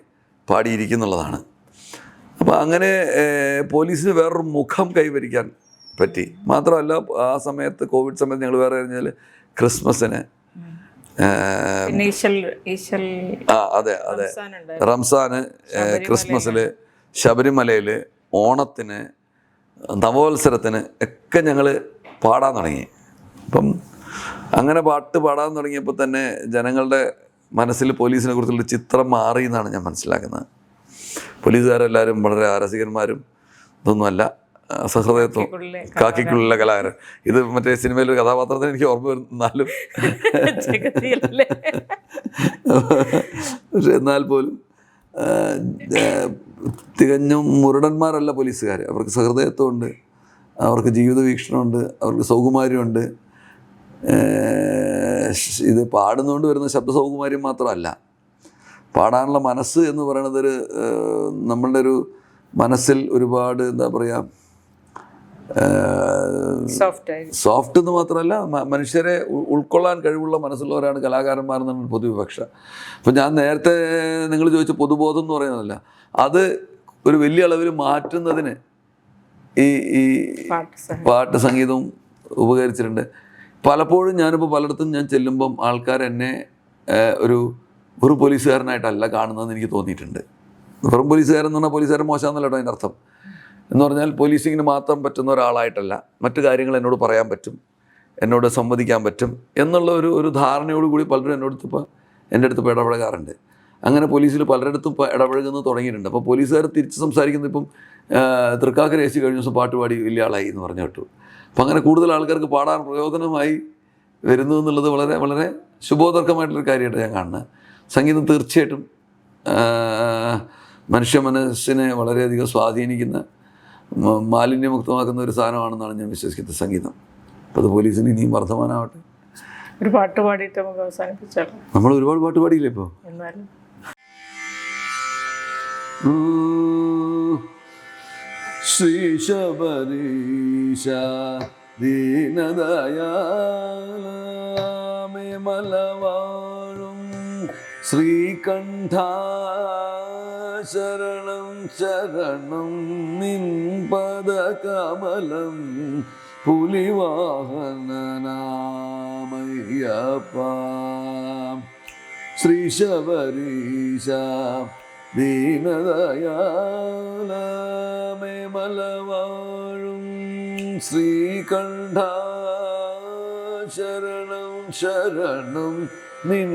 പാടിയിരിക്കുന്നുള്ളതാണ് അപ്പോൾ അങ്ങനെ പോലീസിന് വേറൊരു മുഖം കൈവരിക്കാൻ പറ്റി. മാത്രമല്ല ആ സമയത്ത് കോവിഡ് സമയത്ത് ഞങ്ങൾ വേറെ കഴിഞ്ഞാൽ ക്രിസ്മസിന്. ആ അതെ അതെ. റംസാന് ക്രിസ്മസിൽ ശബരിമലയിൽ ഓണത്തിന് നവോത്സരത്തിന് ഒക്കെ ഞങ്ങൾ പാടാൻ തുടങ്ങി. അപ്പം അങ്ങനെ പാട്ട് പാടാൻ തുടങ്ങിയപ്പോൾ തന്നെ ജനങ്ങളുടെ മനസ്സിൽ പോലീസിനെ കുറിച്ചുള്ള ചിത്രം മാറി എന്നാണ് ഞാൻ മനസ്സിലാക്കുന്നത്. പോലീസുകാരെല്ലാവരും വളരെ ആരസികന്മാരും ഇതൊന്നുമല്ല സഹൃദയത്വം
കാക്കിക്കുള്ളിലെ
കലാകാരൻ. ഇത് മറ്റേ സിനിമയിലെ ഒരു കഥാപാത്രത്തിന് എനിക്ക് ഓർമ്മ വരുന്നാലും. പക്ഷെ എന്നാൽ പോലും തികഞ്ഞും മുരടന്മാരല്ല പോലീസുകാർ അവർക്ക് സഹൃദയത്വമുണ്ട് അവർക്ക് ജീവിത വീക്ഷണമുണ്ട് അവർക്ക് സൗകുമാര്യമുണ്ട്. ഇത് പാടുന്നുകൊണ്ട് വരുന്ന ശബ്ദ സൗകുമാര്യം മാത്രമല്ല പാടാനുള്ള മനസ്സ് എന്ന് പറയുന്നത് ഒരു നമ്മളുടെ ഒരു മനസ്സിൽ ഒരുപാട് എന്താ പറയുക
സോഫ്റ്റ്
എന്ന് മാത്രമല്ല മനുഷ്യരെ ഉൾക്കൊള്ളാൻ കഴിവുള്ള മനസ്സുള്ളവരാണ് കലാകാരന്മാർ എന്നാണ് പൊതുവിപക്ഷ അപ്പം ഞാൻ നേരത്തെ നിങ്ങൾ ചോദിച്ച പൊതുബോധം എന്ന് പറയുന്നതല്ല അത് ഒരു വലിയ അളവിൽ മാറ്റുന്നതിന് ഈ ഈ
പാട്ട്
സംഗീതവും ഉപകരിച്ചിട്ടുണ്ട്. പലപ്പോഴും ഞാനിപ്പോൾ പലയിടത്തും ഞാൻ ചെല്ലുമ്പം ആൾക്കാർ എന്നെ ഒരു ഒരു പോലീസുകാരനായിട്ടല്ല കാണുന്നതെന്ന് എനിക്ക് തോന്നിയിട്ടുണ്ട്. വെറും പോലീസുകാരൻ എന്ന് പറഞ്ഞാൽ പോലീസുകാരൻ മോശമെന്നല്ലോ അതിന്റെ അർത്ഥം. എന്ന് പറഞ്ഞാൽ പോലീസിങ്ങിന് മാത്രം പറ്റുന്ന ഒരാളായിട്ടല്ല. മറ്റു കാര്യങ്ങൾ എന്നോട് പറയാൻ പറ്റും. എന്നോട് സംവദിക്കാൻ പറ്റും. എന്നുള്ള ഒരു ഒരു ധാരണയോട് കൂടി പലരും എന്നോട് ഇപ്പോൾ എന്റെ അടുത്ത് ഇപ്പോൾ ഇടപഴകാറുണ്ട്. അങ്ങനെ പോലീസിൽ പലരിടത്തും ഇപ്പോൾ ഇടപഴകുന്നത് തുടങ്ങിയിട്ടുണ്ട്. അപ്പോൾ പോലീസുകാർ തിരിച്ച് സംസാരിക്കുന്നത് ഇപ്പം തൃക്കാക്കര എ സി കഴിഞ്ഞ ദിവസം പാട്ട് പാടി വലിയ ആളായി എന്ന് പറഞ്ഞു കേട്ടു. അപ്പം അങ്ങനെ കൂടുതൽ ആൾക്കാർക്ക് പാടാൻ പ്രയോജനമായി വരുന്നു എന്നുള്ളത് വളരെ വളരെ ശുഭോദർക്കമായിട്ടുള്ളൊരു കാര്യമായിട്ട് ഞാൻ കാണുന്നത്. സംഗീതം തീർച്ചയായിട്ടും മനുഷ്യ മനസ്സിനെ വളരെയധികം സ്വാധീനിക്കുന്ന മാലിന്യമുക്തമാക്കുന്ന ഒരു സാധനമാണെന്നാണ് ഞാൻ വിശ്വസിക്കുന്നത് സംഗീതം. അപ്പോൾ അത് പോലീസിന് ഇനിയും വർധമാനാവട്ടെ
ഒരു പാട്ട് പാടിയിട്ട് നമുക്ക് അവസാനിപ്പിച്ചാലോ?
നമ്മൾ ഒരുപാട് പാട്ട് പാടിയില്ലേ ഇപ്പോൾ
എന്നാലും.
ശ്രീ ശബരീശ ദീനദയാമേ മലവാഴും ശ്രീകണ്ഠ ശരണം ശരണം നിൻ പദകമലം പുലിവാഹനനാമയ്യപ്പ. ശ്രീ ശബരീശ ദീനദയാലമേ മലവാഴും ശ്രീകണ്ഠ ശരണം ശരണം നിൻ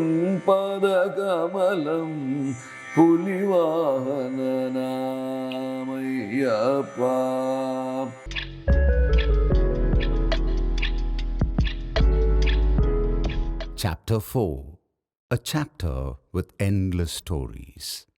പദകമലം
Chapter 4 A chapter with endless stories.